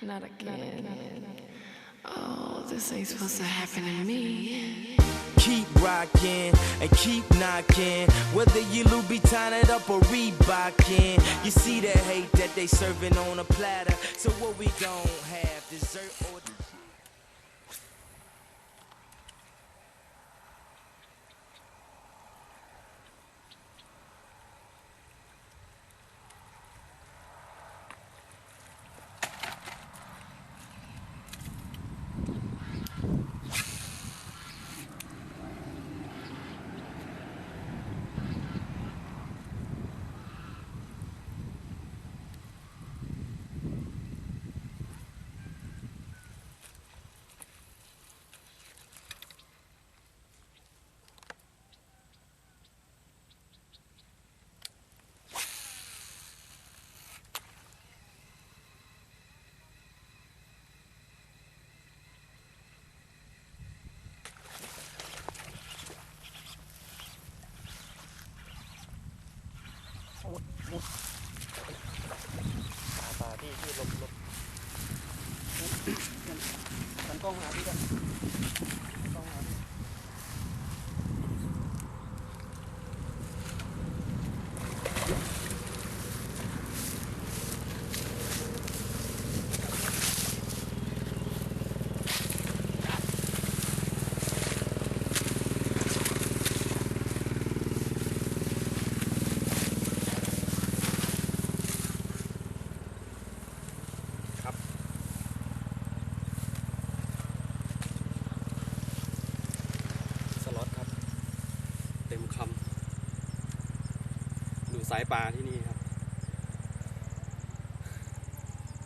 Not again. Oh, this ain't supposed to happen to me. Keep rocking and keep knocking. Whether you Louboutin it up or Reebokin. You see the hate that they serving on a platter. So what we gon' have? Dessert or ป่าพี่พี่ลบลบกันกล้องหาพี่กันกล้องหาพี่ สล็อตครับ เต็มคำดูสายปลาที่นี่ครับ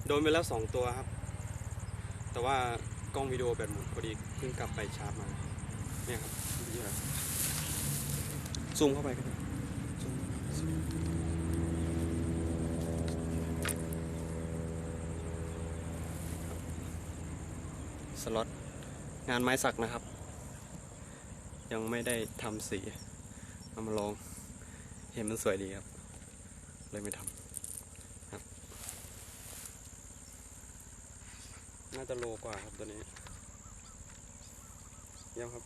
โดนไปแล้วสองตัวครับ แต่ว่ากล้องวิดีโอแบตหมดพอดีเพิ่งกลับไปชาร์จมาเนี่ยครับนี่ครับซูมเข้าไปก็ได้ซูมซูมสล็อตงานไม้สักนะครับ ยังไม่ได้ทำสี เอามาลอง เห็นมันสวยดีครับ เลยไม่ทำครับ น่าจะโลกว่าครับตัวนี้เยี่ยมครับ